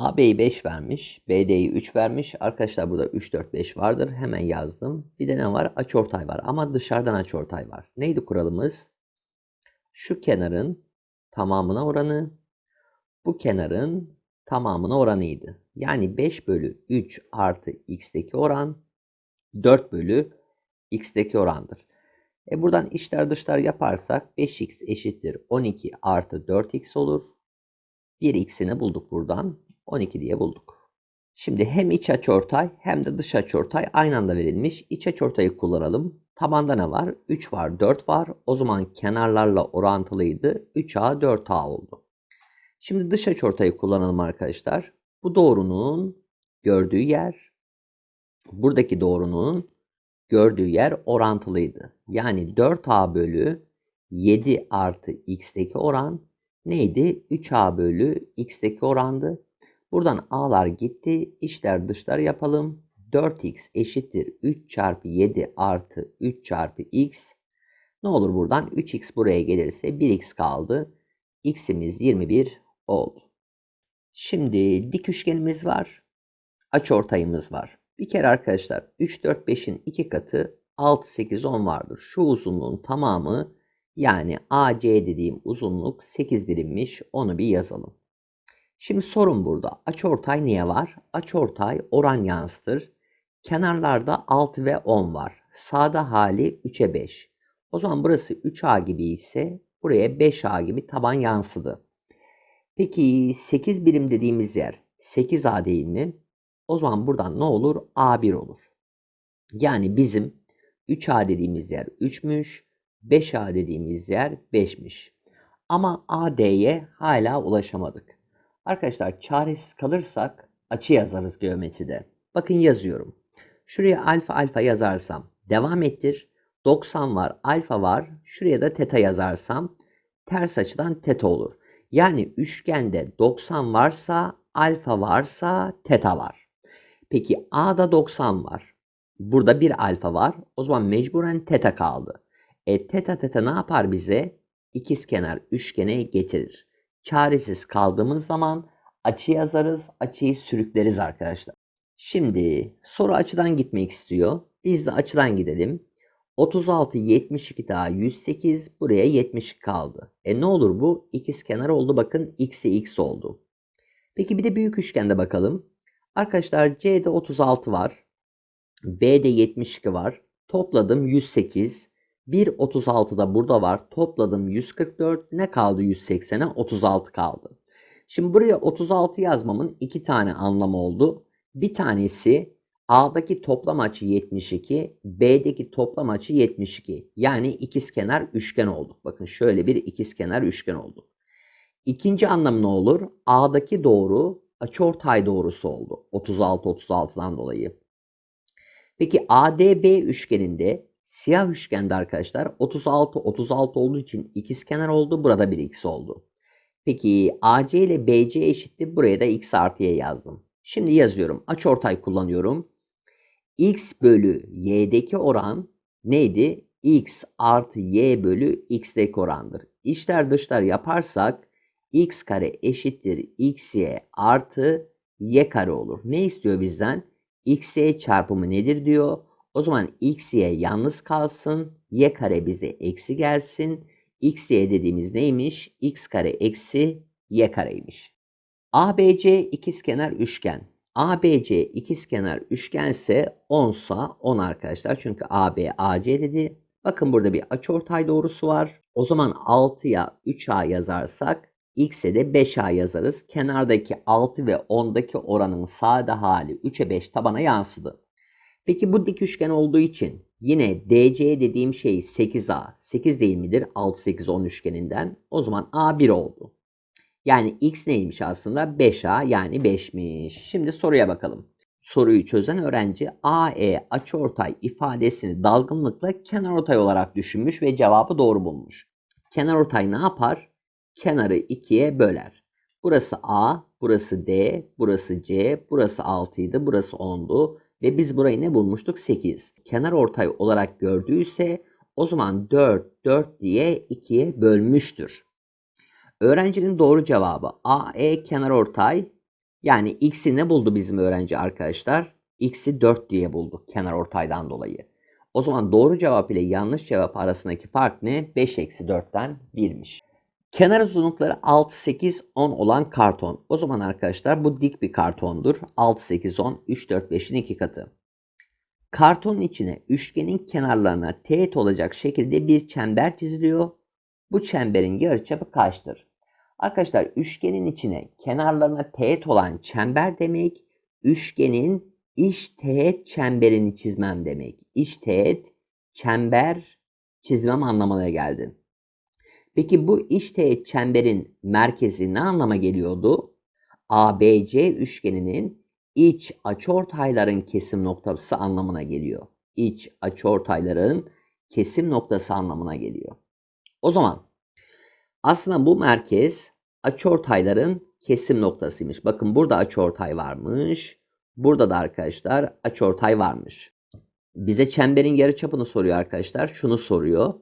AB'yi 5 vermiş. BD'yi 3 vermiş. Arkadaşlar burada 3, 4, 5 vardır. Hemen yazdım. Bir de ne var? Açıortay var. Ama dışarıdan açıortay var. Neydi kuralımız? Şu kenarın tamamına oranı bu kenarın tamamına oranıydı. Yani 5 bölü 3 artı x'teki oran 4 bölü x'teki orandır. E buradan içler dışlar yaparsak 5x eşittir 12 artı 4x olur. 1x'ini bulduk buradan. 12 diye bulduk. Şimdi hem iç açıortay hem de dış açıortay aynı anda verilmiş. İç açıortayı kullanalım. Tabanda ne var? 3 var, 4 var. O zaman kenarlarla orantılıydı. 3a 4a oldu. Şimdi dış açıortayı kullanalım arkadaşlar. Bu doğrunun gördüğü yer buradaki doğrunun gördüğü yer orantılıydı. Yani 4a bölü 7 artı x'teki oran neydi? 3a bölü x'teki orandı. Buradan a'lar gitti. İçler dışlar yapalım. 4x eşittir 3 çarpı 7 artı 3 çarpı x. Ne olur buradan? 3x buraya gelirse 1x kaldı. x'imiz 21 oldu. Şimdi dik üçgenimiz var. Açıortayımız var. Bir kere arkadaşlar 3, 4, 5'in 2 katı 6, 8, 10 vardır. Şu uzunluğun tamamı yani AC dediğim uzunluk 8 birimmiş. Onu bir yazalım. Şimdi sorun burada. Açıortay niye var? Açıortay oran yansıtır. Kenarlarda 6 ve 10 var. Sağda hali 3'e 5. O zaman burası 3A gibi ise buraya 5A gibi taban yansıdı. Peki 8 birim dediğimiz yer 8A değil mi? O zaman buradan ne olur? A1 olur. Yani bizim 3A dediğimiz yer 3'müş. 5A dediğimiz yer 5'miş. Ama AD'ye hala ulaşamadık. Arkadaşlar çaresiz kalırsak açı yazarız geometride. Bakın yazıyorum. Şuraya alfa alfa yazarsam devam ettir. 90 var, alfa var. Şuraya da teta yazarsam ters açıdan teta olur. Yani üçgende 90 varsa alfa varsa teta var. Peki A'da 90 var. Burada bir alfa var. O zaman mecburen teta kaldı. E teta teta ne yapar bize? İkizkenar üçgene getirir. Çaresiz kaldığımız zaman açı yazarız, açıyı sürükleriz arkadaşlar. Şimdi soru açıdan gitmek istiyor. Biz de açıdan gidelim. 36, 72 daha 108. Buraya 70 kaldı. E ne olur bu? İkizkenar oldu. Bakın x'e x oldu. Peki bir de büyük üçgende bakalım. Arkadaşlar C'de 36 var. B'de 72 var. Topladım 108. 1.36 da burada var. Topladım 144. Ne kaldı 180'e? 36 kaldı. Şimdi buraya 36 yazmamın iki tane anlamı oldu. Bir tanesi A'daki toplam açı 72, B'deki toplam açı 72. Yani ikizkenar üçgen olduk. Bakın şöyle bir ikizkenar üçgen olduk. İkinci anlamı ne olur? A'daki doğru açıortay doğrusu oldu. 36 36'dan dolayı. Peki ADB üçgeninde siyah üçgende arkadaşlar 36 36 olduğu için ikizkenar oldu. Burada bir x oldu. Peki AC ile BC eşittir. Buraya da x artı y yazdım. Şimdi yazıyorum. Açıortay kullanıyorum. x bölü y'deki oran neydi? x artı y bölü x'deki orandır. İçler dışlar yaparsak x kare eşittir xy artı y kare olur. Ne istiyor bizden? xy çarpımı nedir diyor. O zaman xy yalnız kalsın. y kare bize eksi gelsin. xy dediğimiz neymiş? x kare eksi y kareymiş. ABC ikizkenar üçgen. ABC ikizkenar üçgense 10 sa 10 arkadaşlar. Çünkü AB AC dedi. Bakın burada bir açıortay doğrusu var. O zaman 6'ya 3A yazarsak x'e de 5a yazarız. Kenardaki 6 ve 10'daki oranın sade hali 3'e 5 tabana yansıdı. Peki bu dik üçgen olduğu için yine DC dediğim şey 8a. 8 değil midir? 6, 8, 10 üçgeninden. O zaman a 1 oldu. Yani x neymiş aslında? 5a yani 5'miş. Şimdi soruya bakalım. Soruyu çözen öğrenci AE açıortay ifadesini dalgınlıkla kenarortay olarak düşünmüş ve cevabı doğru bulmuş. Kenarortay ne yapar? kenarı ikiye böler. Burası A, burası D, burası C, burası 6 idi, burası 10'du. Ve biz burayı ne bulmuştuk? 8. Kenar ortay olarak gördüyse o zaman 4, 4 diye 2'ye bölmüştür. Öğrencinin doğru cevabı AE kenar ortay Yani x'i ne buldu bizim öğrenci arkadaşlar? x'i 4 diye buldu kenar ortaydan dolayı. O zaman doğru cevap ile yanlış cevap arasındaki fark ne? 5 eksi 4'ten 1'miş. Kenar uzunlukları 6, 8, 10 olan karton. O zaman arkadaşlar bu dik bir kartondur. 6, 8, 10, 3, 4, 5'in 2 katı. Kartonun içine üçgenin kenarlarına teğet olacak şekilde bir çember çiziliyor. Bu çemberin yarıçapı kaçtır? Arkadaşlar üçgenin içine kenarlarına teğet olan çember demek üçgenin iç teğet çemberini çizmem demek. İç teğet çember çizmem anlamına geldi. Peki bu iç teğet çemberin merkezi ne anlama geliyordu? ABC üçgeninin iç açıortayların kesim noktası anlamına geliyor. İç açıortayların kesim noktası anlamına geliyor. O zaman aslında bu merkez açıortayların kesim noktasıymış. Bakın burada açıortay varmış. Burada da arkadaşlar açıortay varmış. Bize çemberin yarıçapını soruyor arkadaşlar. Şunu soruyor.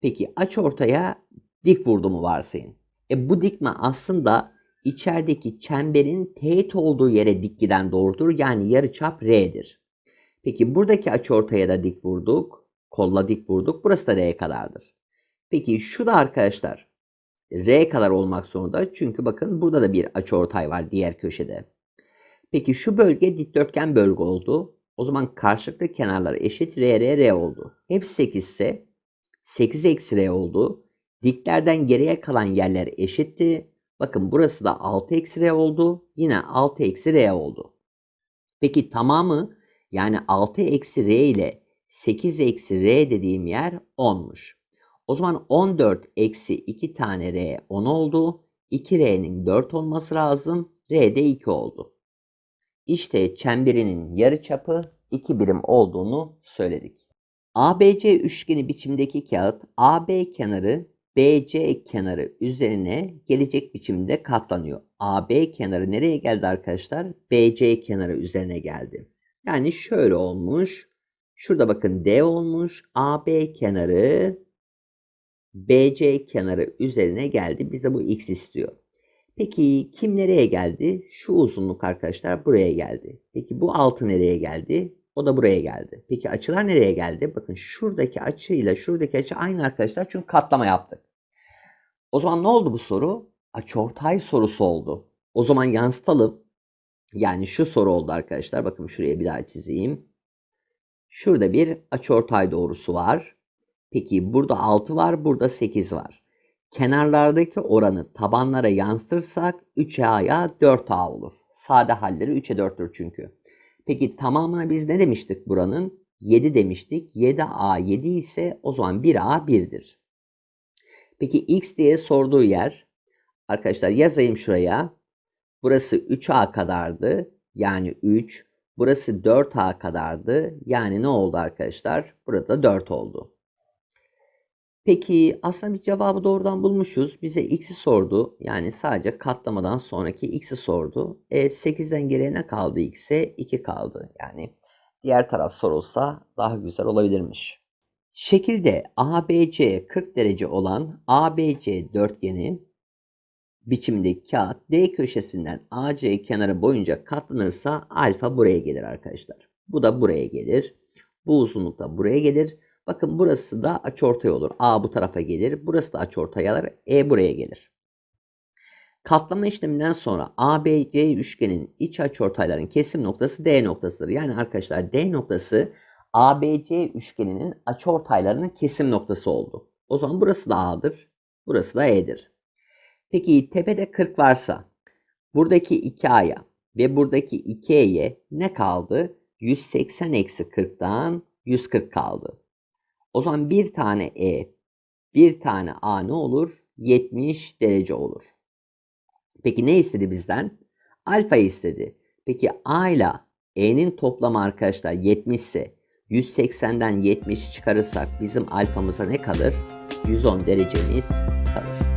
Peki açıortaya dik vurdu varsayın. E bu dikme aslında içerideki çemberin teğet olduğu yere dik giden doğrudur. Yani yarıçap R'dir. Peki buradaki açıortaya da dik vurduk. Kolla dik vurduk. Burası da R kadardır. Peki şu da arkadaşlar R kadar olmak zorunda. Çünkü bakın burada da bir açıortay var diğer köşede. Peki şu bölge dikdörtgen bölge oldu. O zaman karşılıklı kenarlar eşit R, R, R oldu. Hepsi 8 ise 8 eksi R oldu. Diklerden geriye kalan yerler eşitti. Bakın burası da 6 eksi R oldu. Yine 6 eksi R oldu. Peki tamamı yani 6 eksi R ile 8 eksi R dediğim yer 10'muş. O zaman 14 eksi 2 tane R 10 oldu. 2R'nin 4 olması lazım. R de 2 oldu. İşte çemberinin yarıçapı 2 birim olduğunu söyledik. ABC üçgeni biçimdeki kağıt AB kenarı BC kenarı üzerine gelecek biçimde katlanıyor. AB kenarı nereye geldi arkadaşlar? BC kenarı üzerine geldi. Yani şöyle olmuş. Şurada bakın D olmuş. AB kenarı BC kenarı üzerine geldi. Bize bu x istiyor. Peki kim nereye geldi? Şu uzunluk arkadaşlar buraya geldi. Peki bu altı nereye geldi? O da buraya geldi. Peki açılar nereye geldi? Bakın şuradaki açıyla şuradaki açı aynı arkadaşlar çünkü katlama yaptık. O zaman ne oldu bu soru? Açıortay sorusu oldu. O zaman yansıtalım. Yani şu soru oldu arkadaşlar. Bakın şuraya bir daha çizeyim. Şurada bir açıortay doğrusu var. Peki burada 6 var, burada 8 var. Kenarlardaki oranı tabanlara yansıtırsak 3A'ya 4A olur. Sade halleri 3'e 4'tür çünkü. Peki tamamına biz ne demiştik buranın? 7 demiştik. 7A 7 ise o zaman 1A 1'dir. Peki x diye sorduğu yer arkadaşlar yazayım şuraya. Burası 3A kadardı. Yani 3. Burası 4A kadardı. Yani ne oldu arkadaşlar? Burada 4 oldu. Peki aslında bir cevabı doğrudan bulmuşuz. Bize x'i sordu. Yani sadece katlamadan sonraki x'i sordu. E 8'den geriye ne kaldı x'e? 2 kaldı. Yani diğer taraf sorulsa daha güzel olabilirmiş. Şekilde ABC 40 derece olan ABC dörtgeni biçimdeki kağıt D köşesinden AC kenarı boyunca katlanırsa alfa buraya gelir arkadaşlar. Bu da buraya gelir. Bu uzunluk da buraya gelir. Bakın burası da açıortay olur. A bu tarafa gelir. Burası da açıortay alır. E buraya gelir. Katlama işleminden sonra ABC üçgenin iç açıortayların kesim noktası D noktasıdır. Yani arkadaşlar D noktası ABC üçgeninin açıortaylarının kesim noktası oldu. O zaman burası da A'dır. Burası da E'dir. Peki tepede 40 varsa buradaki 2A'ya ve buradaki 2E'ye ne kaldı? 180 eksi 40'dan 140 kaldı. O zaman bir tane E, bir tane A ne olur? 70 derece olur. Peki ne istedi bizden? Alfa istedi. Peki A ile E'nin toplamı arkadaşlar 70 ise 180'den 70 çıkarırsak bizim alfamıza ne kalır? 110 derecemiz kalır.